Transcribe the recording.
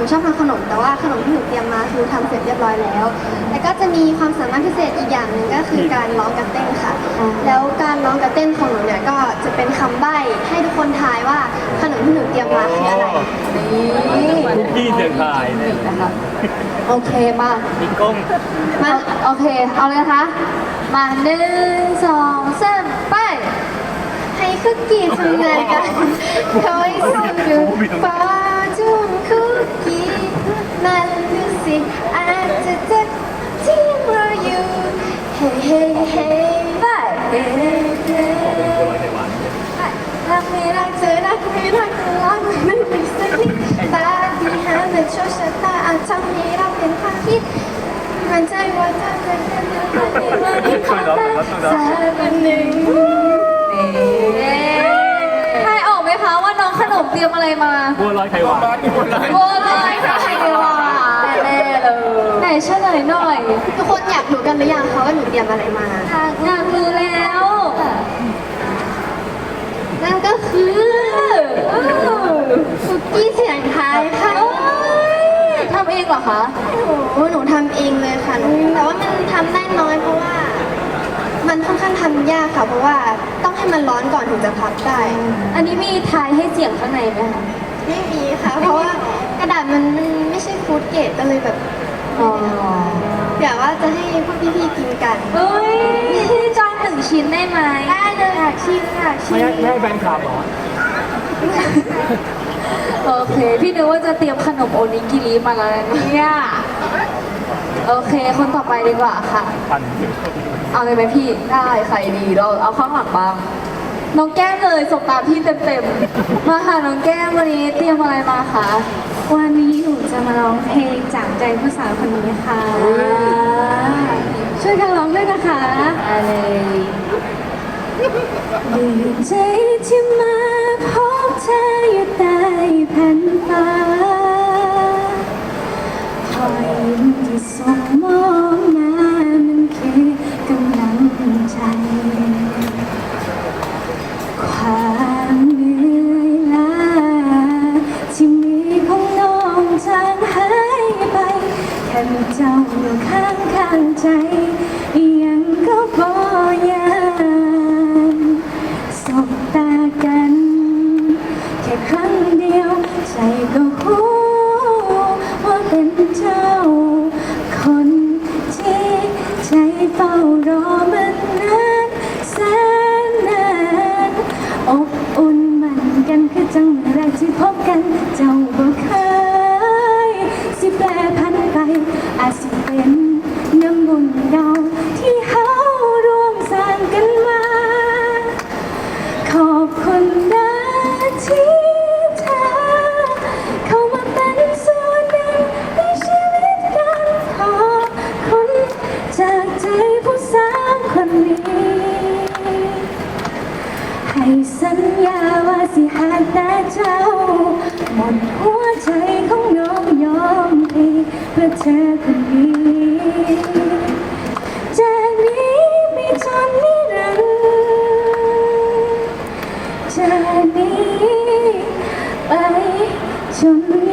นูชอบทำขนมแต่ว่าขนมที่หนูเตรียมมาคือทำเสร็จเรียบร้อยแล้ว แล้วก็จะมีความสามารถพิเศษอีกอย่างหนึ่งก็คือการร้องกับเต้นค่ะ แล้วการร้องกับเต้นของหนูเนี่ยก็จะเป็นคำใบ้ให้ทุกคนทายว่าขนมที่หนูเตรียมมาคืออะไรนี่คุกกี้เสียงทายเนี่ยนะคะโอเคมามีกล้องมาโอเค เอาเลยนะคะ มาหนึ่งสองสามไปให้คุกกี้ทำงานกันคอยส่งดูฟ้า สิอาจจะเจ็บที่รออยู่เฮ้เฮ้เฮ้ไปเฮ้เฮ้รักไม่รักเธอรักไม่รักก็รักไม่ไม่สักนิดตาที่หาแต่โชคชะตาอาจทำให้เราเป็นความคิดมันใจว่าเธอเป็นคนเดียวกันไม่ว่าที่เขาได้สักวันหนึ่งทายออกไหมคะว่าน้องขนมเตรียมอะไรมาบัวลอยไข่หวานบัวลอยโบเลยค่ะไข่หวานแน่เลยไหน เฉลยหน่อยทุกคนอยากรู้กันหรือยังคะว่าหนูเตรียมอะไรมา อยากรู้แล้ว นั่นก็คือคุกกี้เสียงไทายค่ะเอ้ยทำเองเหรอคะโอ้หนูทำเองเลยค่ะหนูแต่ว่ามันทำได้น้อยเพราะว่า มันค่อนข้างทำยากค่ะ เพราะว่าต้องให้มันร้อนก่อนถึงจะพับได้ อันนี้มีทายให้เสียงข้างในไหมคะ ไม่มีค่ะ เพราะว่ากระดาษมันมันไม่ใช่ฟู้ดเกรดก็เลยแบบ อ๋อเดี๋ยวว่าจะให้พวกพี่ๆกินกัน เอ้ยจองหนึ่งชิ้นได้ไหมได้เลยอยากชิมอยากชิไม่มให้ไม่ให้แฟนคลับเหรอโอเค พี่นึกว่าจะเตรียมขนมโอนิกิริมาแล้วนะเนี่ยโอเค คนต่อไปดีกว่าค่ะ ปั่นเอาเลยไหมพี่ได้ใครดีเราเอาข้างหลังบ้างน้องแก้มเลยสบตาพี่เต็มๆมาค่ะน้องแก้มวันนี้เตรียมอะไรมาคะ วันนี้หนูจะมาร้องเพลงจากใจผู้สาวคนนี้ค่ะ ช่วยกันร้องด้วยนะคะอะไรดีใจที่มาพบเธออยู่ใต้แผ่นฟ้าคอยยิ้มที่ส่งมองมามันคือกำลังใจความ แค่มีเจ้าอยู่ข้างข้างใจ ยังก็พอยามสบตากัน แค่ครั้งเดียว ใจก็รู้ว่าเป็นเจ้า คนที่ใจเฝ้ารอมานานแสนนานอบอุ่นมันกันคือจังเมื่อแรกที่พบกันเจ้าบ่เคย ให้สัญญาว่าสิหากแต่เจ้า หมดหัวใจของน้องยอมให้เพื่อเธอคนนี้จากนี้ไปจนนิรันดร์จากนี้ไปจน